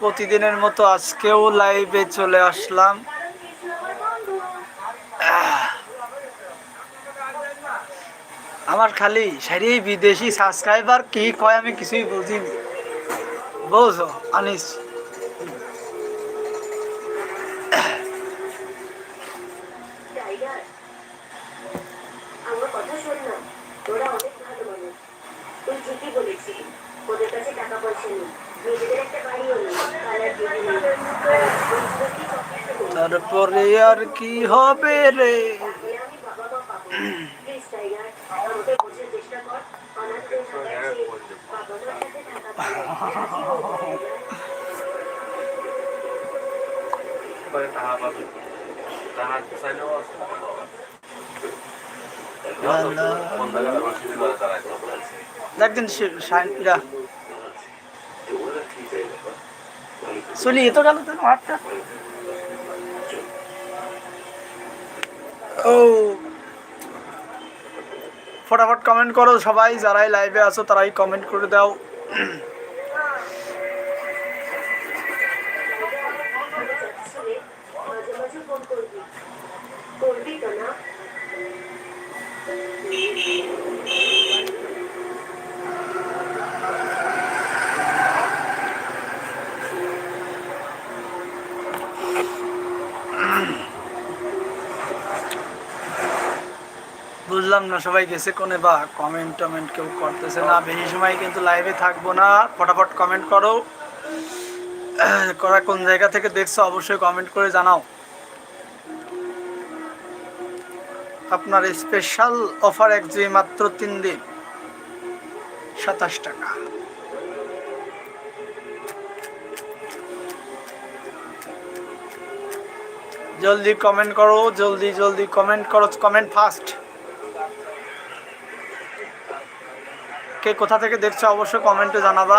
প্রতিদিনের মতো আজকেও লাইভে চলে আসলাম। আমার খালি সারি বিদেশি সাবস্ক্রাইবার কি কয় আমি কিছুই বুঝিনি। বুঝো আনিস টাইগার আমার কথা শোন না তোরা অনেক ভালো মানুষ তুই ঠিকই বলেছিস ওদের কাছে টাকা পয়সা নেই নিজেদের একটা বাড়িও নেই কালার টিভি নেই তারপরে আর কি হবে রে তাহলে আমি বাবা মা পাবো প্লিজ টাইগার আমাকে বোঝার চেষ্টা কর অনাথদের সাথে আছে বাবা মার সাথে থাকা পরে টাকা পাবে টাকা চাইলেও আছে কোন জায়গায় আমার শুরু হবে শাইনরা চলি এত গেল তো হাটটা ও। ফটাফট কমেন্ট করো সবাই যারাই লাইভে আছো তারাই কমেন্ট করে দাও। বুঝলাম না, সবাই গেছে কোনে বা কমেন্ট টমেন্ট কেউ করতেছে না। বেশি সময় কিন্তু লাইভে থাকব না। ফটাফট কমেন্ট করো। করা কোন জায়গা থেকে দেখছ অবশ্যই কমেন্ট করে জানাও। আপনার স্পেশাল অফার এক দুই মাত্র তিন দিন। সাতাশ টাকা। জলদি কমেন্ট করো, জলদি জলদি কমেন্ট করো। কমেন্ট ফাস্ট কে কোথা থেকে দেখছ অবশ্যই কমেন্টে জানাবা।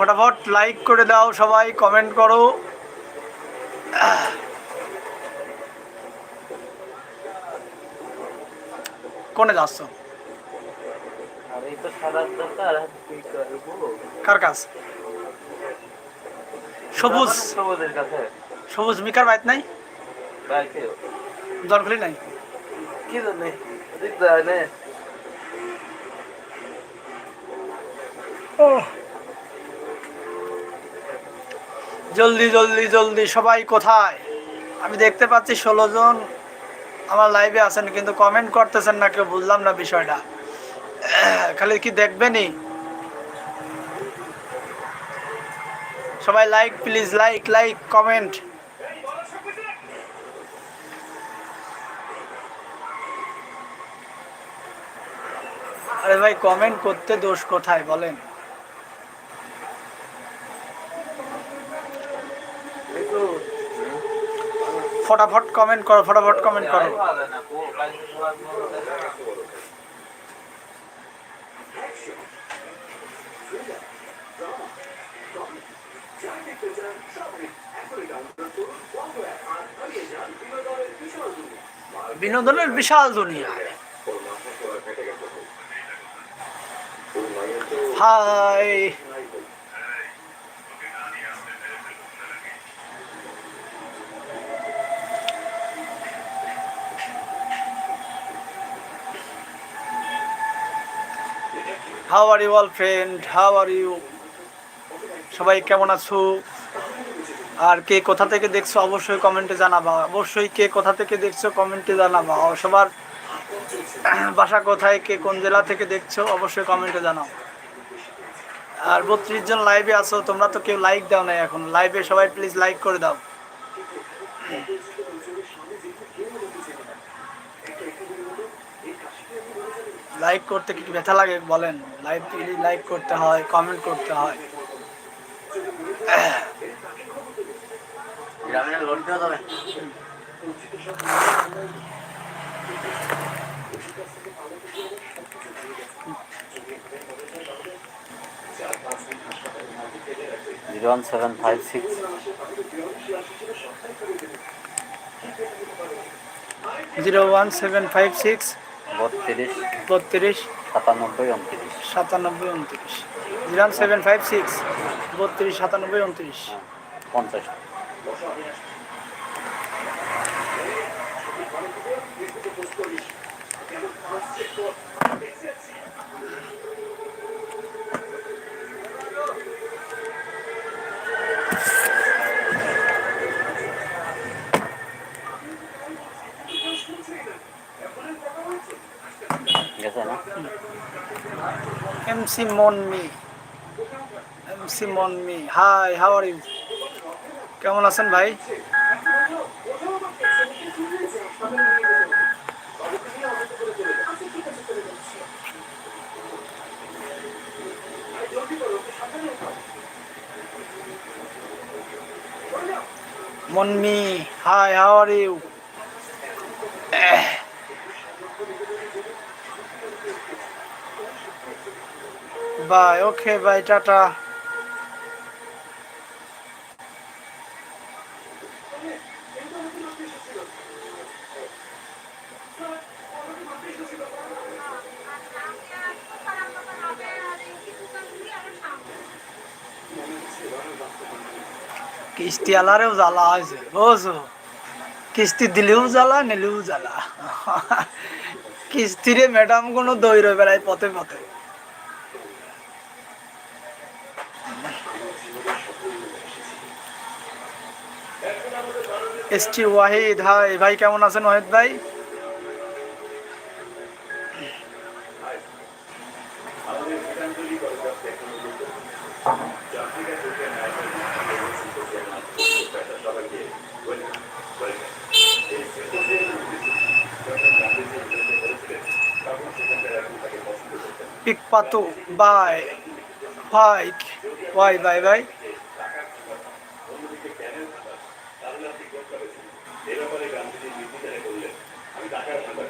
ফটাফট লাইক করে দাও সবাই কমেন্ট করো। কোনে যাচ্ছ? কার কাজ? সবুজ। সবুজ, মিকার বাইত নাই? দরকারি নাই। কি জানে দিক যায় না জলদি জলদি জলদি, সবাই কোথায়? আমি দেখতে পাচ্ছি ষোলো জন আমার লাইভে আছেন, কিন্তু কমেন্ট করতেছেন না, কেউ বুঝলাম না বিষয়টা। খালি কি দেখবেনই? সবাই like please like like comment আরে ভাই কমেন্ট করতে দোষ কোথায় বলেন? ফটাফট কমেন্ট করো ফটাফট কমেন্ট করো। বিনোদনের বিশাল দুনিয়া। Hi. How are you all friend how are you সবাই কেমন আছো? আর কে কোথা থেকে দেখছ অবশ্যই কমেন্টে জানাবা। অবশ্যই কে কোথা থেকে দেখছ কমেন্টে জানাবা। সবার বাসা কোথায়, কে কোন জেলা থেকে দেখছ অবশ্যই কমেন্টে জানাও। আর বত্রিশ জন লাইভে আছো, তোমরা তো কেউ লাইক দাও না এখন। লাইভে সবাই প্লিজ লাইক করে দাও। লাইক করতে কি ব্যথা লাগে বলেন? লাইভ লাইক করতে হয় কমেন্ট করতে হয়। Zero one seven five six zero one seven five six বত্রিশ বত্রিশ সাতানব্বই উনত্রিশ। সাতানব্বই উনত্রিশ। জিরান সেভেন ফাইভ সিক্স বত্রিশ সাতানব্বই উনত্রিশ। পঞ্চাশ। MC Monmi MC Monmi hi how are you কেমন আছেন ভাই? Monmi hi how are you bye okay bye tata. কিস্তি আলারেও জ্বালা হয়েছে, বুঝছ? কিস্তি দিলেও জ্বালা, নিলেও জ্বালা। কিস্তিরে ম্যাডাম কোনো দৈর বেড়ায় পথে পথে। এস টি ওয়াহিদ, হাই ভাই, কেমন আছেন ওয়াহিদ ভাই? পিক পাতু বাই ফাইক ওয়াই বাই বাই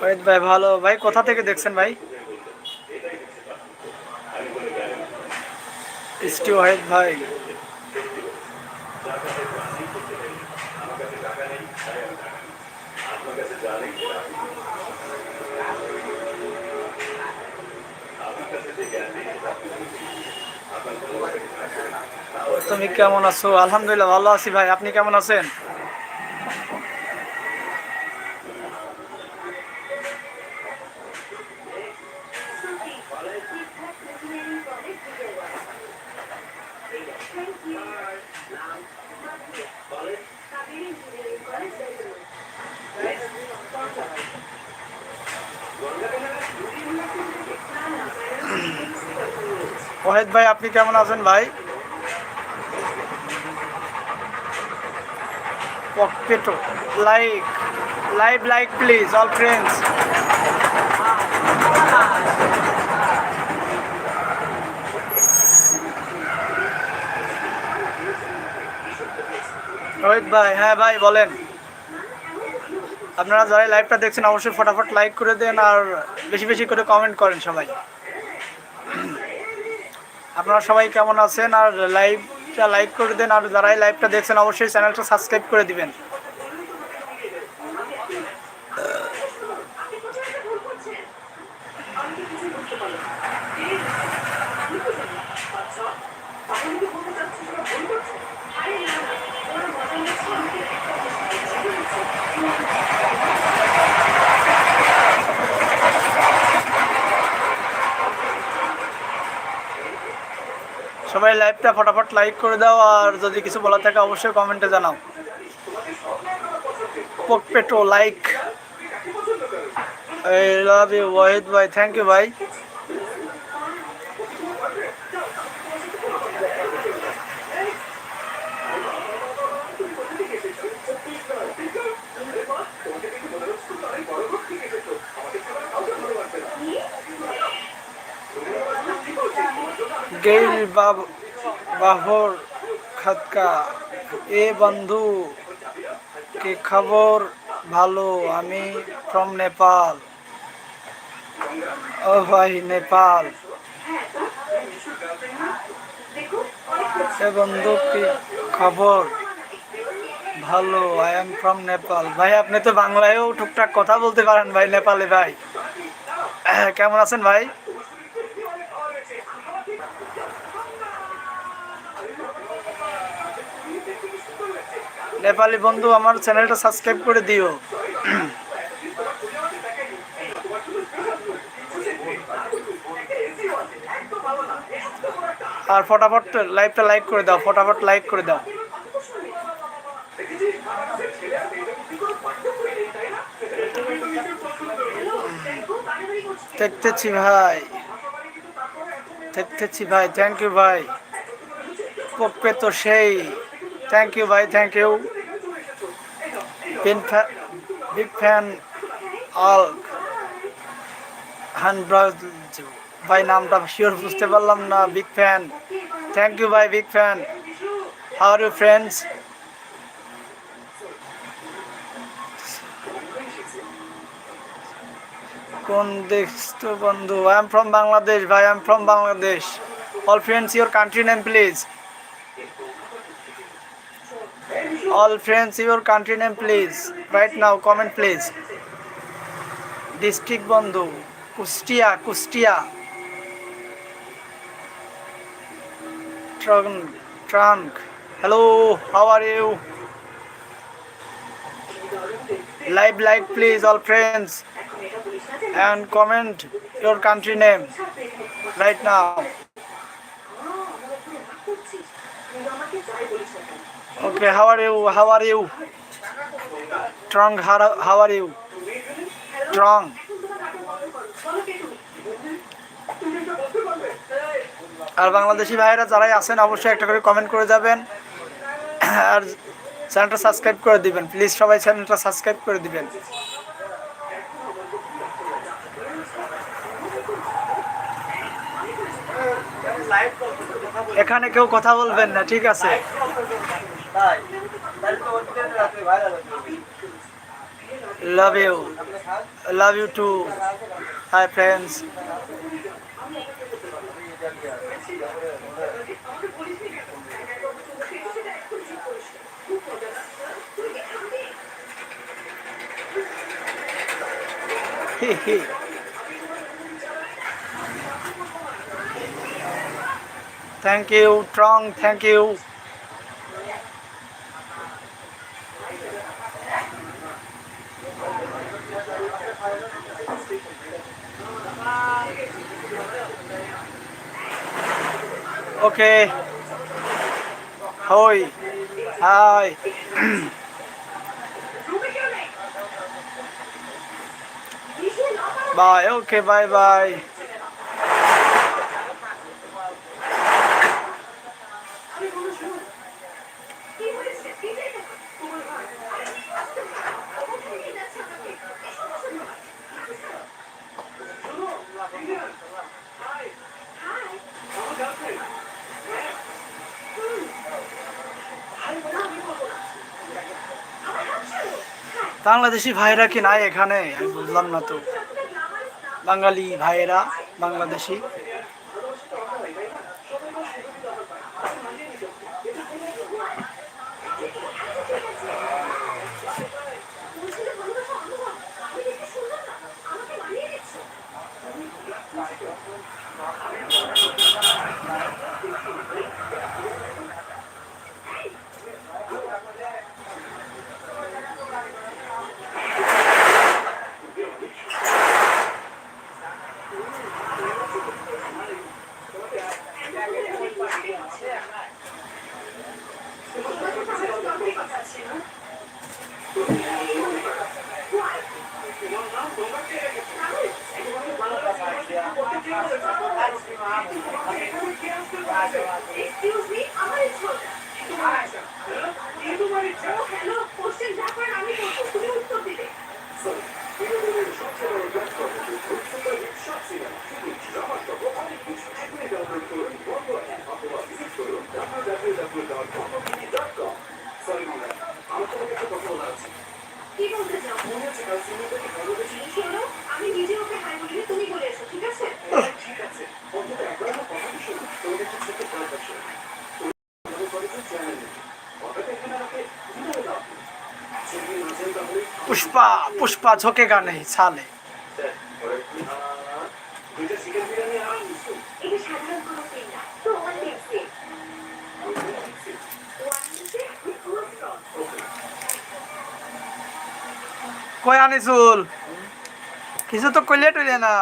ওয়াহিদ ভাই, ভালো। ভাই, কোথা থেকে দেখছেন ভাই? এসটি ওয়াহিদ ভাই। তুমি কেমন আছো? আলহামদুলিল্লাহ, ভালো আছি ভাই। আপনি কেমন আছেন? ওয়াহিদ ভাই, আপনি কেমন আছেন ভাই? পকেটো like live like please all friends Rohit ভাই হ্যাঁ ভাই, বলেন। আপনারা যারা লাইভটা দেখছেন, অবশ্যই ফটাফট লাইক করে দেন আর বেশি বেশি করে কমেন্ট করেন সবাই। আপনারা সবাই কেমন আছেন? আর লাইভটা লাইক করে দেন। আর যারাই লাইভটা দেখছেন, অবশ্যই চ্যানেলটা সাবস্ক্রাইব করে দিবেন। সবাই লাইভটা ফটাফট লাইক করে দাও, আর যদি কিছু বলার থাকে অবশ্যই কমেন্টে জানাও। পোকপেটো like I love you Wahid ভাই থ্যাংক ইউ ভাই। গেইল বাহর খাতকা। এ বন্ধু, কি খবর ভালো? আমি ফ্রম নেপাল। ও ভাই, নেপাল। এ বন্ধু, কি খবর ভালো? I am from Nepal. ভাই, আপনি তো বাংলায়ও টুকটাক কথা বলতে পারেন ভাই, নেপালে ভাই। কেমন আছেন ভাই? নেপালি বন্ধু, আমার চ্যানেলটা সাবস্ক্রাইব করে দিও। আর ফটাফট লাইভটা লাইক করে দাও, ফটাফট লাইক করে দাও। দেখতেছি ভাই দেখতেছি ভাই থ্যাংক ইউ ভাই। পপ্পে তো সেই। থ্যাংক ইউ ভাই thank you big fan all hundred ভাই নামটা শিওর বুঝতে পারলাম না বিগ ফ্যান থ্যাংক ইউ ভাই big fan how are you friends কোন দেশ তো বন্ধু? আই এম ফ্রম বাংলাদেশ ভাই I am from Bangladesh all friends your country name please all friends your country name please right now comment please district বন্ধু Kushtia Kushtia trunk trunk hello how are you live like please all friends and comment your country name right now are you? How are you? Trunk how, how are you? আর বাংলাদেশি ভাইয়েরা যারাই আছেন অবশ্যই একটা করে comment করে যাবেন। আর চ্যানেলটা সাবস্ক্রাইব করে দিবেন। প্লিজ সবাই চ্যানেলটা সাবস্ক্রাইব করে দিবেন। এখানে কেউ কথা বলবেন না ঠিক আছে? Love you love you too hi friends Thank you, Trong. Thank you. ok. Thôi. Thôi. Bye. Ok bye bye. Thank. Bangladeshi ভাইরা কি নাই এখানে? বুঝলাম না তো। বাঙালি ভাইয়েরা বাংলাদেশি। ওয়ান দেখছি ওয়ান দেখছি কই আনিসুল? কিছু তো কইলে টইলে না।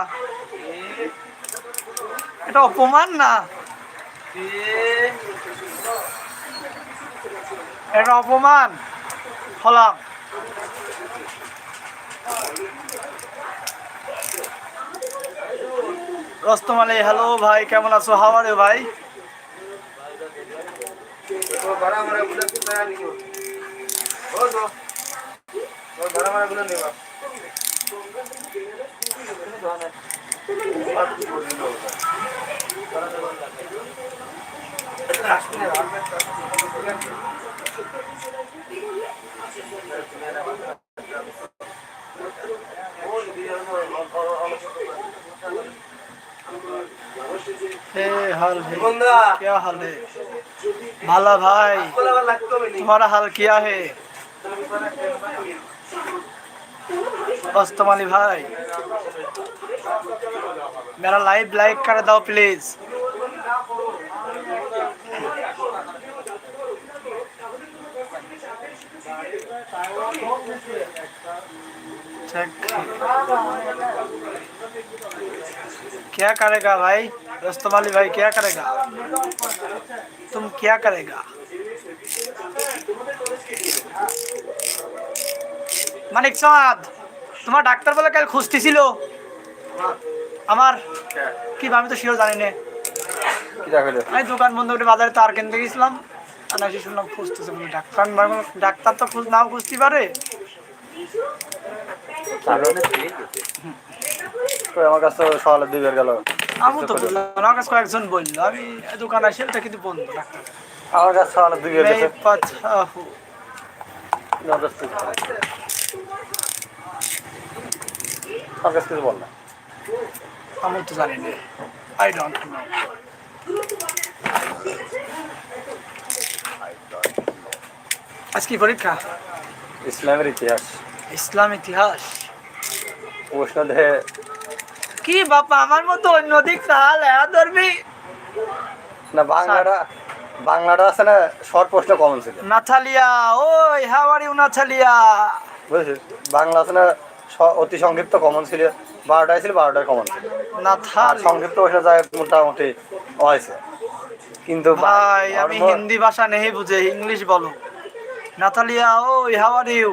এটা অপমান না? এটা অপমান। হলাম। রস্তম আলী হ্যালো ভাই কেমন আছো? হাওয়ার ভাই? तो हाल है बंदा क्या हाल है भाला भाई बोला वाला लगतो में नहीं तुम्हारा हाल क्या है रस्तम अली भाई मेरा लाइव लाइक कर दो प्लीज check. क्या करेगा भाई रस्तम अली भाई क्या करेगा तुम क्या करेगा মানিক চাঁদ তোমার ডাক্তার বলে কাল খুঁজতেছিল আমার কি বা, আমি তো শিওর জানি না কি দেখালো আমি দোকান বন্ধ করে বাজারে তার কিনতে গেছিলাম আর নাকি শুনলাম খুঁজতেছে বলে ডাক্তার আমি ভাবলাম, ডাক্তার তো খুঁজ নাও খুঁজতে পারে আমার কাছে সকালে দুইবার গেল। আমি তো বললাম আমার কাছে কয়েকজন আমি দোকান আসি এটা কিন্তু বন্ধ আমার কাছে সকালে আমি তো পরীক্ষা? ইসলামের ইতিহাস। ইসলাম ইতিহাস। কি বাবা আমার মতো অন্য অন্যদিক তাহলে ধরবি না বাংলাটা বাংলাটা আছে না শর্ট প্রশ্ন কমন ছিল। নাথালিয়া ওই হাউ ইউ নাথালিয়া? বুঝেছিস? বাংলা আছে না অতি সংক্ষিপ্ত কমন ছিল। বারোটায় ছিল বারোটায় কমন ছিল। আর সংক্ষিপ্ত প্রশ্ন যায় মোটামুটি হয়েছে কিন্তু ভাই আমি হিন্দি ভাষা নেই বুঝে ইংলিশ বলো। নাথালিয়া ওই হাউ আর ইউ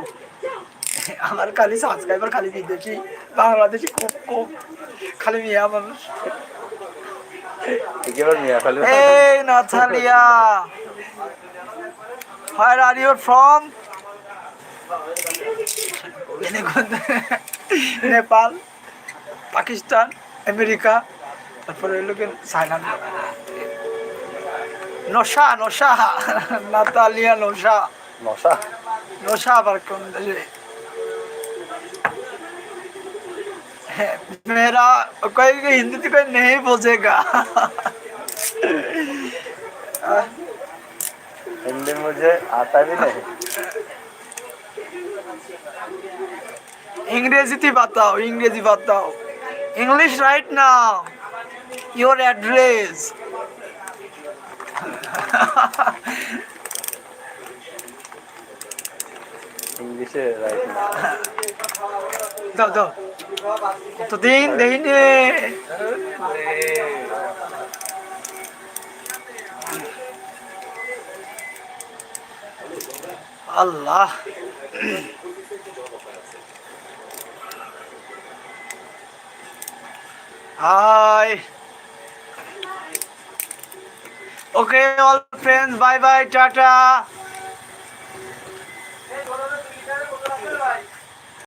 আমার খালি সাবস্ক্রাইবার খালি বিদেশি বাংলাদেশি খুব খুব খালি মিয়া মানুষ. Where are you from? Nepal Pakistan America তারপরে কি চায়না। নশা নশা। নাতালিয়া নশা। মশা নশা আবার কোন দেশে है, मेरा कोई कोई हिंदी तो कोई नहीं बोझेगा हिंदी मुझे आता भी नहीं इंग्रेजी थी बताओ इंग्रेजी बताओ English right now your address इंग्लिशे right ना দাও দাও কতদিন দেখিনি আল্লাহ hi okay all friends bye bye tata